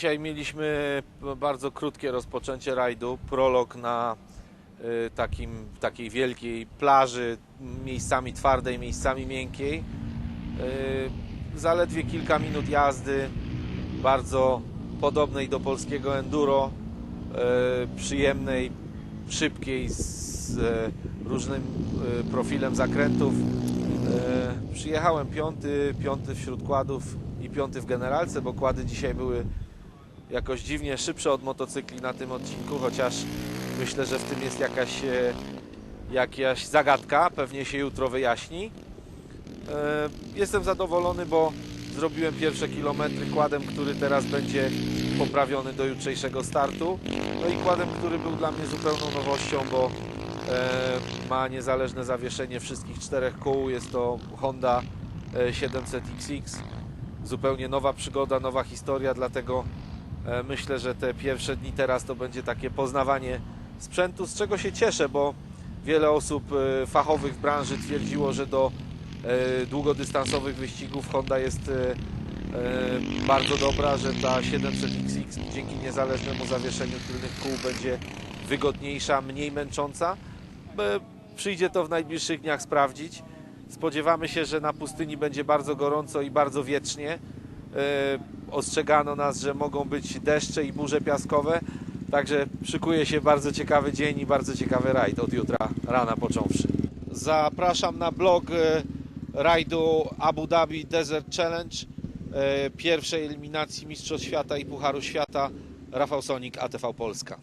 Dzisiaj mieliśmy bardzo krótkie rozpoczęcie rajdu, prolog na y, takim, takiej wielkiej plaży, miejscami twardej, miejscami miękkiej. Y, Zaledwie kilka minut jazdy, bardzo podobnej do polskiego enduro, y, przyjemnej, szybkiej, z y, różnym y, profilem zakrętów. Y, Przyjechałem piąty, piąty wśród kładów i piąty w generalce, bo kłady dzisiaj były jakoś dziwnie szybsze od motocykli na tym odcinku, chociaż myślę, że w tym jest jakaś, e, jakaś zagadka, pewnie się jutro wyjaśni. E, Jestem zadowolony, bo zrobiłem pierwsze kilometry kładem, który teraz będzie poprawiony do jutrzejszego startu. No i kładem, który był dla mnie zupełną nowością, bo e, ma niezależne zawieszenie wszystkich czterech kół. Jest to Honda e, 700XX. Zupełnie nowa przygoda, nowa historia, dlatego Myślę, że te pierwsze dni teraz to będzie takie poznawanie sprzętu, z czego się cieszę, bo wiele osób e, fachowych w branży twierdziło, że do e, długodystansowych wyścigów Honda jest e, e, bardzo dobra, że ta 700XX dzięki niezależnemu zawieszeniu tylnych kół będzie wygodniejsza, mniej męcząca. E, Przyjdzie to w najbliższych dniach sprawdzić. Spodziewamy się, że na pustyni będzie bardzo gorąco i bardzo wiecznie. E, Ostrzegano nas, że mogą być deszcze i burze piaskowe. Także szykuje się bardzo ciekawy dzień i bardzo ciekawy rajd od jutra rana począwszy. Zapraszam na blog e, rajdu Abu Dhabi Desert Challenge, e, pierwszej eliminacji Mistrzostw Świata i Pucharu Świata. Rafał Sonik, ATV Polska.